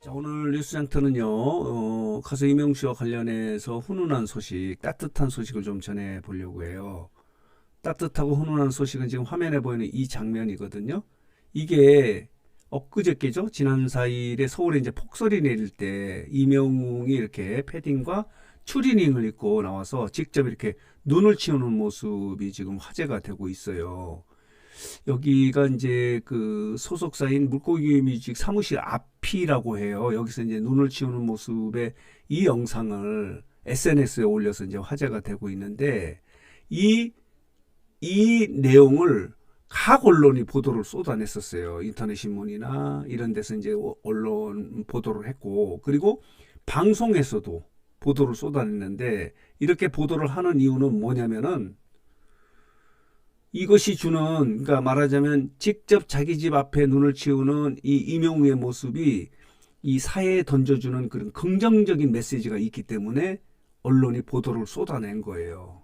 자, 오늘 뉴스장터는요, 어, 가수 이명 씨와 관련해서 훈훈한 소식, 따뜻한 소식을 좀 전해 보려고 해요. 따뜻하고 훈훈한 소식은 지금 화면에 보이는 이 장면이거든요. 이게 엊그저께죠? 지난 4일에 서울에 이제 폭설이 내릴 때 이명웅이 이렇게 패딩과 추리닝을 입고 나와서 직접 이렇게 눈을 치우는 모습이 지금 화제가 되고 있어요. 여기가 이제 그 소속사인 물고기 뮤직 사무실 앞 이라고 해요. 여기서 이제 눈을 치우는 모습의 이 영상을 SNS에 올려서 이제 화제가 되고 있는데 이, 이 내용을 각 언론이 보도를 쏟아냈었어요. 인터넷 신문이나 이런 데서 이제 언론 보도를 했고, 그리고 방송에서도 보도를 쏟아냈는데, 이렇게 보도를 하는 이유는 뭐냐면은, 이것이 주는 그러니까 말하자면 직접 자기 집 앞에 눈을 치우는 이 이명우의 모습이 이 사회에 던져주는 그런 긍정적인 메시지가 있기 때문에 언론이 보도를 쏟아낸 거예요.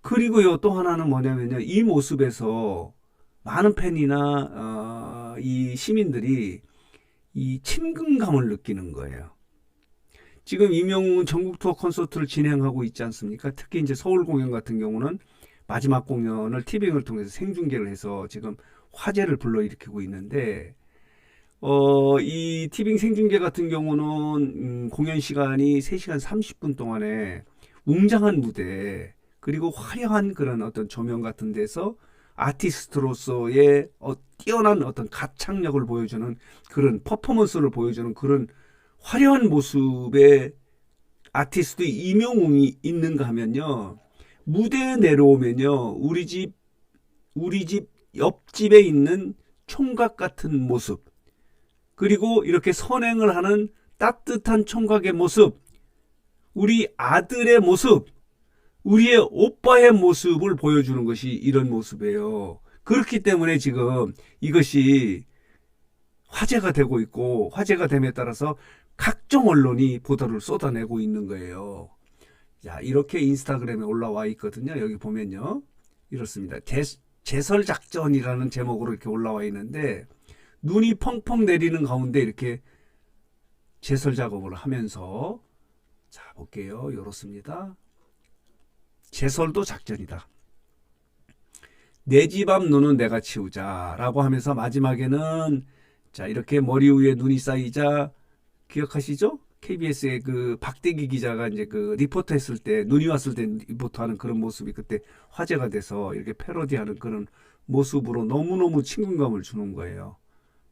그리고요 또 하나는 뭐냐면요 이 모습에서 많은 팬이나 어, 이 시민들이 이 친근감을 느끼는 거예요. 지금 이명웅 전국 투어 콘서트를 진행하고 있지 않습니까? 특히 이제 서울 공연 같은 경우는 마지막 공연을 티빙을 통해서 생중계를 해서 지금 화제를 불러일으키고 있는데 어, 이 티빙 생중계 같은 경우는 음, 공연 시간이 3시간 30분 동안에 웅장한 무대 그리고 화려한 그런 어떤 조명 같은 데서 아티스트로서의 어, 뛰어난 어떤 가창력을 보여주는 그런 퍼포먼스를 보여주는 그런 화려한 모습의 아티스트 이명웅이 있는가 하면요. 무대에 내려오면요. 우리 집, 우리 집 옆집에 있는 총각 같은 모습. 그리고 이렇게 선행을 하는 따뜻한 총각의 모습. 우리 아들의 모습. 우리의 오빠의 모습을 보여주는 것이 이런 모습이에요. 그렇기 때문에 지금 이것이 화제가 되고 있고 화제가 됨에 따라서 각종 언론이 보도를 쏟아내고 있는 거예요. 자, 이렇게 인스타그램에 올라와 있거든요. 여기 보면요. 이렇습니다. 제, 제설 작전이라는 제목으로 이렇게 올라와 있는데 눈이 펑펑 내리는 가운데 이렇게 제설 작업을 하면서 자, 볼게요. 이렇습니다. 제설도 작전이다. 내 집 앞 눈은 내가 치우자라고 하면서 마지막에는 자, 이렇게 머리 위에 눈이 쌓이자 기억하시죠? KBS의 그 박대기 기자가 이제 그 리포터 했을 때 눈이 왔을 때 리포터 하는 그런 모습이 그때 화제가 돼서 이렇게 패러디하는 그런 모습으로 너무너무 친근감을 주는 거예요.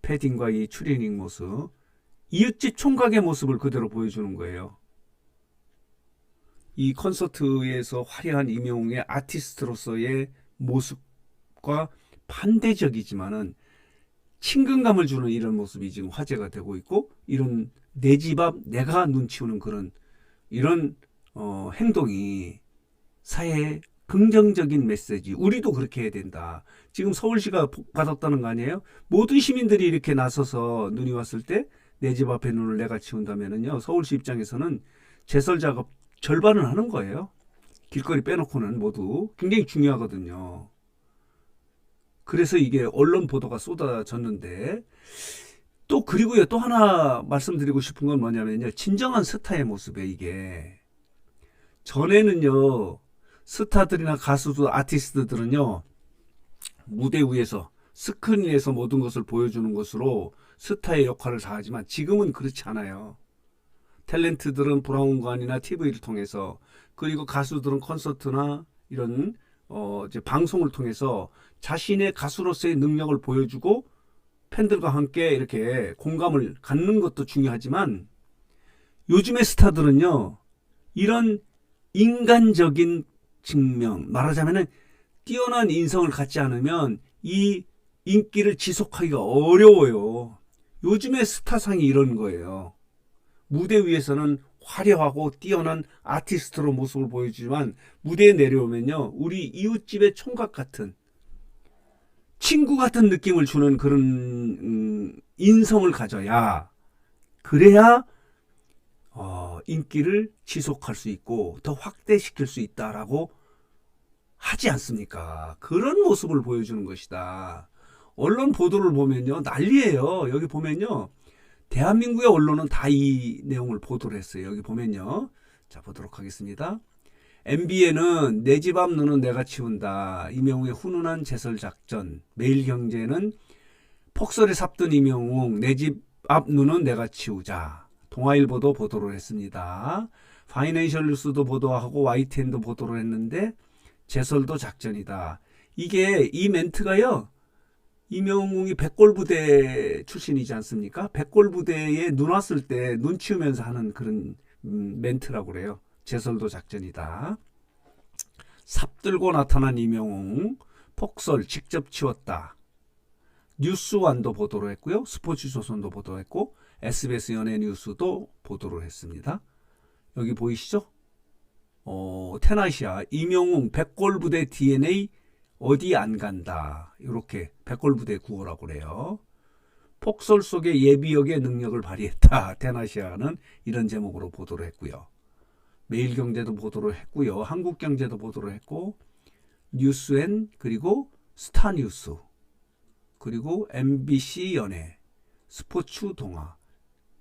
패딩과 이 추리닝 모습. 이웃집 총각의 모습을 그대로 보여주는 거예요. 이 콘서트에서 화려한 이명웅의 아티스트로서의 모습과 반대적이지만은 친근감을 주는 이런 모습이 지금 화제가 되고 있고 이런 내 집 앞 내가 눈치우는 그런 이런 어, 행동이 사회에 긍정적인 메시지 우리도 그렇게 해야 된다. 지금 서울시가 받았다는 거 아니에요? 모든 시민들이 이렇게 나서서 눈이 왔을 때 내 집 앞에 눈을 내가 치운다면은요 서울시 입장에서는 제설 작업 절반을 하는 거예요. 길거리 빼놓고는 모두 굉장히 중요하거든요. 그래서 이게 언론 보도가 쏟아졌는데 또 그리고요 또 하나 말씀드리고 싶은 건 뭐냐면요 진정한 스타의 모습에 이게 전에는요 스타들이나 가수들 아티스트들은요 무대 위에서 스크린에서 모든 것을 보여주는 것으로 스타의 역할을 다하지만 지금은 그렇지 않아요. 탤런트들은 브라운관이나 TV를 통해서 그리고 가수들은 콘서트나 이런 어 이제 방송을 통해서 자신의 가수로서의 능력을 보여주고 팬들과 함께 이렇게 공감을 갖는 것도 중요하지만 요즘의 스타들은요 이런 인간적인 증명 말하자면은 뛰어난 인성을 갖지 않으면 이 인기를 지속하기가 어려워요. 요즘의 스타상이 이런 거예요. 무대 위에서는 화려하고 뛰어난 아티스트로 모습을 보여주지만 무대에 내려오면요 우리 이웃집의 총각 같은 친구 같은 느낌을 주는 그런 음, 인성을 가져야 그래야 어, 인기를 지속할 수 있고 더 확대시킬 수 있다라고 하지 않습니까? 그런 모습을 보여주는 것이다. 언론 보도를 보면요 난리예요. 여기 보면요 대한민국의 언론은 다 이 내용을 보도를 했어요. 여기 보면요. 자, 보도록 하겠습니다. MBN은 내집 앞 눈은 내가 치운다. 이명웅의 훈훈한 제설 작전. 매일경제는 폭설에 삽든 이명웅 내 집 앞 눈은 내가 치우자. 동아일보도 보도를 했습니다. 파이낸셜 뉴스도 보도하고 YTN도 보도를 했는데 제설도 작전이다. 이게 이 멘트가요. 이명웅이 백골부대 출신이지 않습니까? 백골부대에 눈 왔을 때 눈 치우면서 하는 그런 음, 멘트라고 그래요. 제설도 작전이다. 삽 들고 나타난 이명웅 폭설 직접 치웠다. 뉴스완도 보도를 했고요. 스포츠조선도 보도했고 SBS 연예 뉴스도 보도를 했습니다. 여기 보이시죠? 어, 테나시아 이명웅 백골부대 DNA 어디 안 간다. 이렇게 백골부대 구호라고 그래요. 폭설 속에 예비역의 능력을 발휘했다. 테나시아는 이런 제목으로 보도를 했고요. 매일경제도 보도를 했고요. 한국경제도 보도를 했고 뉴스엔 그리고 스타뉴스 그리고 MBC 연예 스포츠 동아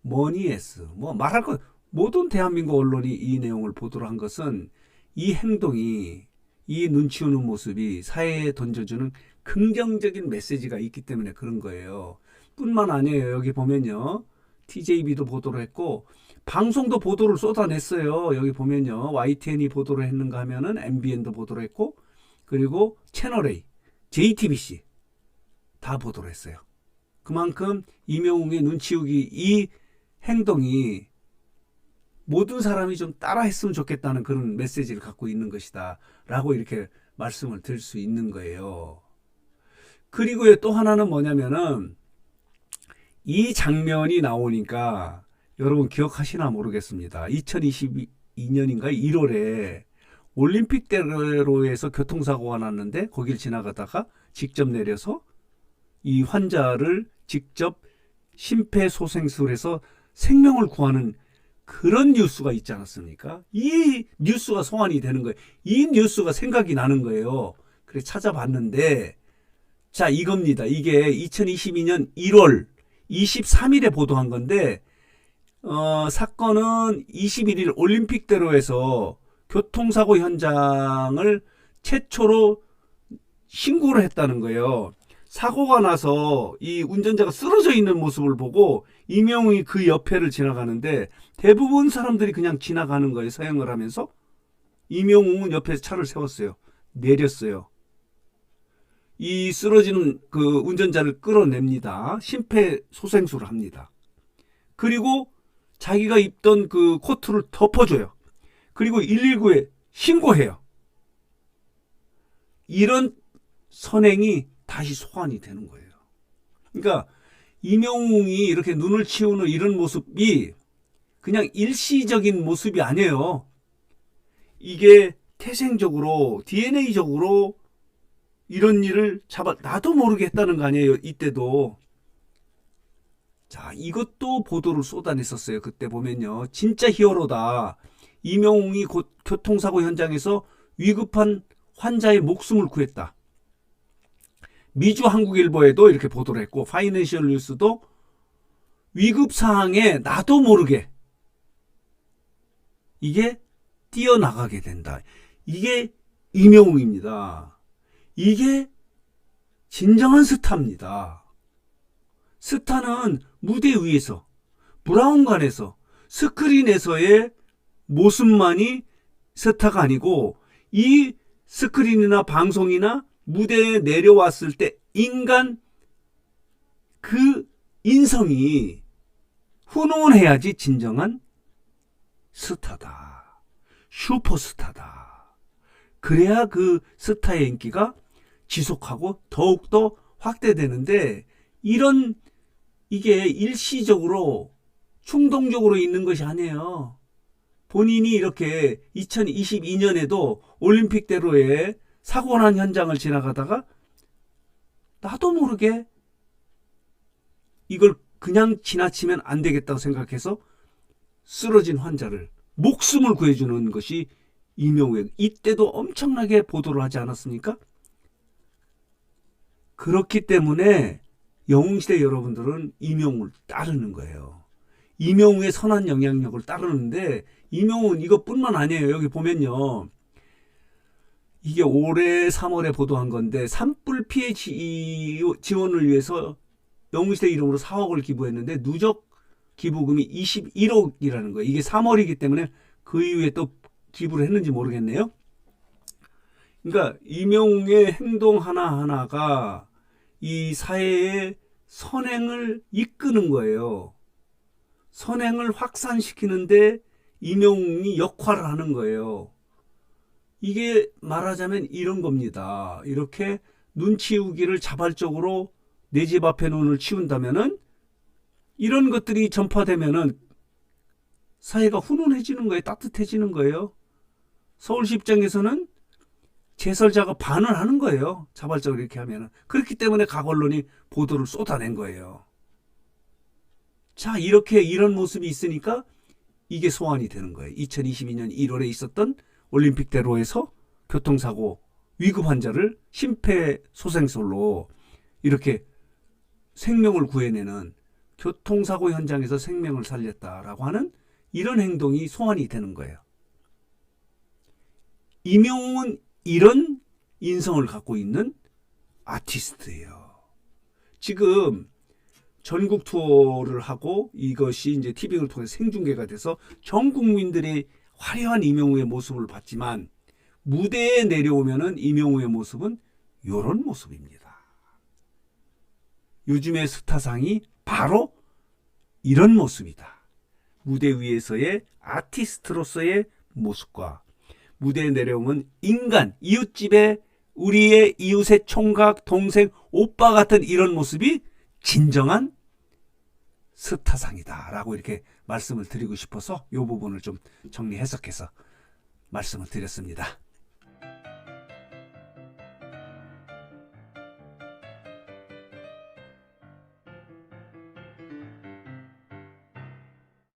머니에스 뭐 말할 것 모든 대한민국 언론이 이 내용을 보도를 한 것은 이 행동이 이 눈치 오는 모습이 사회에 던져주는 긍정적인 메시지가 있기 때문에 그런 거예요. 뿐만 아니에요. 여기 보면요. TJB도 보도를 했고 방송도 보도를 쏟아냈어요. 여기 보면요. YTN이 보도를 했는가 하면은 MBN도 보도를 했고 그리고 채널A, JTBC 다 보도를 했어요. 그만큼 이명웅의 눈치우기 이 행동이 모든 사람이 좀 따라했으면 좋겠다는 그런 메시지를 갖고 있는 것이다. 라고 이렇게 말씀을 드릴 수 있는 거예요. 그리고 또 하나는 뭐냐면은 이 장면이 나오니까 여러분 기억하시나 모르겠습니다. 2022년인가 1월에 올림픽대로에서 교통사고가 났는데 거길 지나가다가 직접 내려서 이 환자를 직접 심폐소생술해서 생명을 구하는 그런 뉴스가 있지 않았습니까? 이 뉴스가 소환이 되는 거예요. 이 뉴스가 생각이 나는 거예요. 그래 찾아봤는데 자 이겁니다. 이게 2022년 1월 23일에 보도한 건데 어, 사건은 21일 올림픽대로에서 교통사고 현장을 최초로 신고를 했다는 거예요. 사고가 나서 이 운전자가 쓰러져 있는 모습을 보고 이명웅이 그 옆에를 지나가는데 대부분 사람들이 그냥 지나가는 거예요. 서행을 하면서 이명웅은 옆에 차를 세웠어요. 내렸어요. 이 쓰러지는 그 운전자를 끌어냅니다. 심폐소생술을 합니다. 그리고 자기가 입던 그 코트를 덮어줘요. 그리고 119에 신고해요. 이런 선행이 다시 소환이 되는 거예요. 그러니까 이명웅이 이렇게 눈을 치우는 이런 모습이 그냥 일시적인 모습이 아니에요. 이게 태생적으로 DNA적으로 이런 일을 잡아 나도 모르게 했다는 거 아니에요. 이때도 자 이것도 보도를 쏟아냈었어요. 그때 보면요. 진짜 히어로다. 이명웅이 곧 교통사고 현장에서 위급한 환자의 목숨을 구했다. 미주 한국일보에도 이렇게 보도를 했고 파이낸셜 뉴스도 위급 상황에 나도 모르게 이게 뛰어나가게 된다. 이게 이명웅입니다. 이게 진정한 스타입니다. 스타는 무대 위에서 브라운관에서 스크린에서의 모습만이 스타가 아니고 이 스크린이나 방송이나 무대에 내려왔을 때 인간 그 인성이 훈훈해야지 진정한 스타다. 슈퍼스타다. 그래야 그 스타의 인기가 지속하고 더욱더 확대되는데 이런 이게 일시적으로 충동적으로 있는 것이 아니에요. 본인이 이렇게 2022년에도 올림픽대로에 사고 난 현장을 지나가다가 나도 모르게 이걸 그냥 지나치면 안 되겠다고 생각해서 쓰러진 환자를 목숨을 구해주는 것이 이명우의 이때도 엄청나게 보도를 하지 않았습니까? 그렇기 때문에 영웅시대 여러분들은 이명우를 따르는 거예요. 이명우의 선한 영향력을 따르는데 이명우는 이것뿐만 아니에요. 여기 보면요. 이게 올해 3월에 보도한 건데 산불 피해 지, 지원을 위해서 영웅시대 이름으로 4억을 기부했는데 누적 기부금이 21억이라는 거예요. 이게 3월이기 때문에 그 이후에 또 기부를 했는지 모르겠네요. 그러니까 이명웅의 행동 하나하나가 이 사회의 선행을 이끄는 거예요. 선행을 확산시키는데 이명웅이 역할을 하는 거예요. 이게 말하자면 이런 겁니다. 이렇게 눈 치우기를 자발적으로 내 집 앞에 눈을 치운다면은 이런 것들이 전파되면은 사회가 훈훈해지는 거예요. 따뜻해지는 거예요. 서울시 입장에서는 제설자가 반을 하는 거예요. 자발적으로 이렇게 하면은. 그렇기 때문에 각 언론이 보도를 쏟아낸 거예요. 자, 이렇게 이런 모습이 있으니까 이게 소환이 되는 거예요. 2022년 1월에 있었던 올림픽대로에서 교통사고 위급 환자를 심폐소생술로 이렇게 생명을 구해내는 교통사고 현장에서 생명을 살렸다라고 하는 이런 행동이 소환이 되는 거예요. 이명웅은 이런 인성을 갖고 있는 아티스트예요. 지금 전국 투어를 하고 이것이 이제 TV를 통해 생중계가 돼서 전 국민들이 화려한 이명우의 모습을 봤지만 무대에 내려오면은 이명우의 모습은 이런 모습입니다. 요즘의 스타상이 바로 이런 모습이다. 무대 위에서의 아티스트로서의 모습과 무대에 내려오면 인간, 이웃집에 우리의 이웃의 총각, 동생, 오빠 같은 이런 모습이 진정한 스타상이다. 라고 이렇게 말씀을 드리고 싶어서 이 부분을 좀 정리 해석해서 말씀을 드렸습니다.